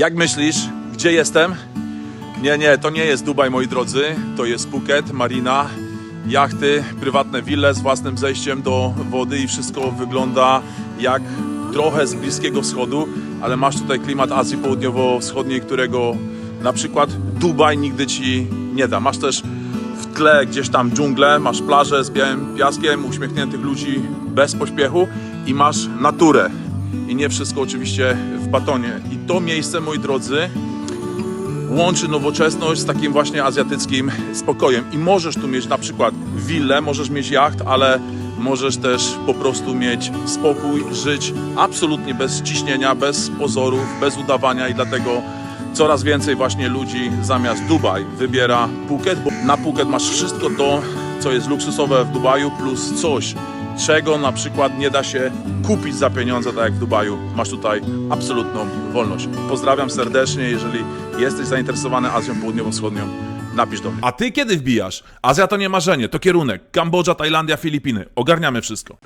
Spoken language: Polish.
Jak myślisz, gdzie jestem? Nie, nie, to nie jest Dubaj, moi drodzy. To jest Phuket, marina, jachty, prywatne wille z własnym zejściem do wody i wszystko wygląda jak trochę z Bliskiego Wschodu, ale masz tutaj klimat Azji Południowo-Wschodniej, którego na przykład Dubaj nigdy ci nie da. Masz też w tle gdzieś tam dżunglę, masz plażę z białym piaskiem, uśmiechniętych ludzi bez pośpiechu i masz naturę. I nie wszystko oczywiście w batonie. I to miejsce, moi drodzy, łączy nowoczesność z takim właśnie azjatyckim spokojem. I możesz tu mieć na przykład willę, możesz mieć jacht, ale możesz też po prostu mieć spokój, żyć absolutnie bez ciśnienia, bez pozorów, bez udawania i dlatego coraz więcej właśnie ludzi zamiast Dubaj wybiera Phuket, bo na Phuket masz wszystko to, co jest luksusowe w Dubaju, plus coś, czego na przykład nie da się kupić za pieniądze, tak jak w Dubaju. Masz tutaj absolutną wolność. Pozdrawiam serdecznie, jeżeli jesteś zainteresowany Azją Południowo-Wschodnią, napisz do mnie. A ty kiedy wbijasz? Azja to nie marzenie, to kierunek. Kambodża, Tajlandia, Filipiny. Ogarniamy wszystko.